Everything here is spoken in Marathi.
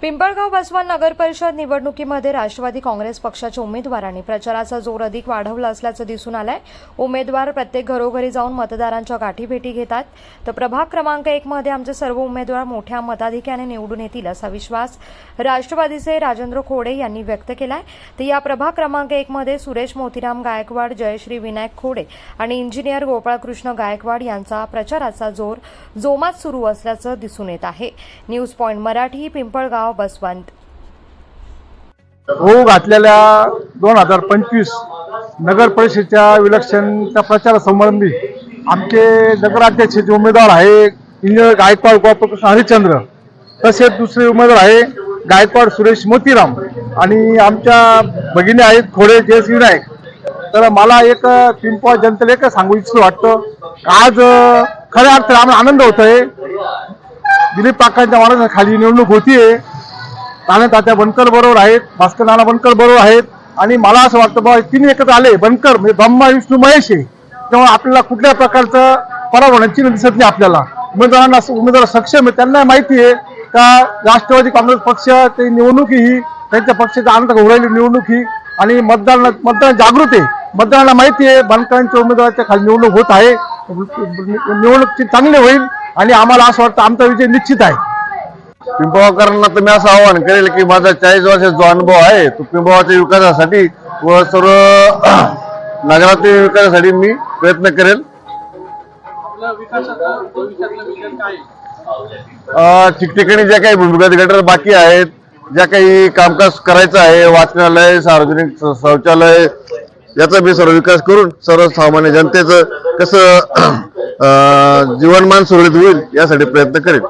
पिंपळगाव बसवान नगर परिषद निवडणुकीमध्ये राष्ट्रवादी काँग्रेस पक्षाच्या उमेदवारांनी प्रचाराचा जोर अधिक वाढवला असल्याचं दिसून आलंय. उमेदवार प्रत्येक घरोघरी जाऊन मतदारांच्या गाठीभेटी घेतात. तर प्रभाग क्रमांक एक मध्ये आमचे सर्व उमेदवार मोठ्या मताधिक्याने निवडून येतील असा विश्वास राष्ट्रवादीचे राजेंद्र खोडे यांनी व्यक्त केलाय. तर या प्रभाग क्रमांक एक मध्ये सुरेश मोतीराम गायकवाड जयश्री विनायक खोडे आणि इंजिनियर गोपाळकृष्ण गायकवाड यांचा प्रचाराचा जोर जोमात सुरू असल्याचं दिसून येत आहे. News point Marathi Pimpalgaon. Baswant. होऊ घातलेल्या दोन हजार पंचवीस नगर परिषदेच्या विलक्षणच्या प्रचारासंबंधी आमचे नगराध्यक्षाचे जे उमेदवार आहे इंजिनियर गायकवाड गोपाळकृष्ण हरिश्चंद्र तसेच दुसरे उमेदवार आहे गायकवाड सुरेश मोतीराम आणि आमच्या भगिनी आहेत खोडे जयस विनायक. तर मला एक पिंपळ जनतेला एक सांगू इच्छितो वाटतं आज खऱ्या अर्थाने आम्हाला आनंद होतोय. दिलीप काकांच्या मार्गाने खाली निवडणूक होतीये. तात्या बनकर बरोबर आहेत भास्कर नाना बनकर बरोबर आहेत. आणि मला असं वाटतं बाबा तिन्ही एकत्र आले बनकर म्हणजे ब्रह्मा विष्णू महेश आहे तेव्हा आपल्याला कुठल्या प्रकारचं पराभव होण्याची चिन्ह दिसत नाही आपल्याला. उमेदवारांना उमेदवार सक्षम आहे त्यांना माहिती आहे का राष्ट्रवादी काँग्रेस पक्ष ते निवडणूक ही त्यांच्या पक्षाचा आनंद घोरायली निवडणूक ही. आणि मतदान मतदान जागृत आहे. मतदारांना माहिती आहे बनकरांच्या उमेदवाराच्या खाली निवडणूक होत आहे. निवडणूक चांगली होईल. आणि आम्हाला असं वाटतं आमचा विजय निश्चित आहे. पिंपळगावकरांना तर मी असं आवाहन करेल की माझा चाळीस वर्षाचा जो अनुभव आहे तो पिंपळगावच्या विकासासाठी व सर्व नगरातील विकासासाठी मी प्रयत्न करेल. ठिकठिकाणी ज्या काही भूमिगत गटर बाकी आहेत ज्या काही कामकाज करायचं आहे वाचनालय सार्वजनिक शौचालय याचा मी सर्व विकास करून सर्वसामान्य जनतेचं कसं जीवनमान सुरळीत होईल यासाठी प्रयत्न करेल.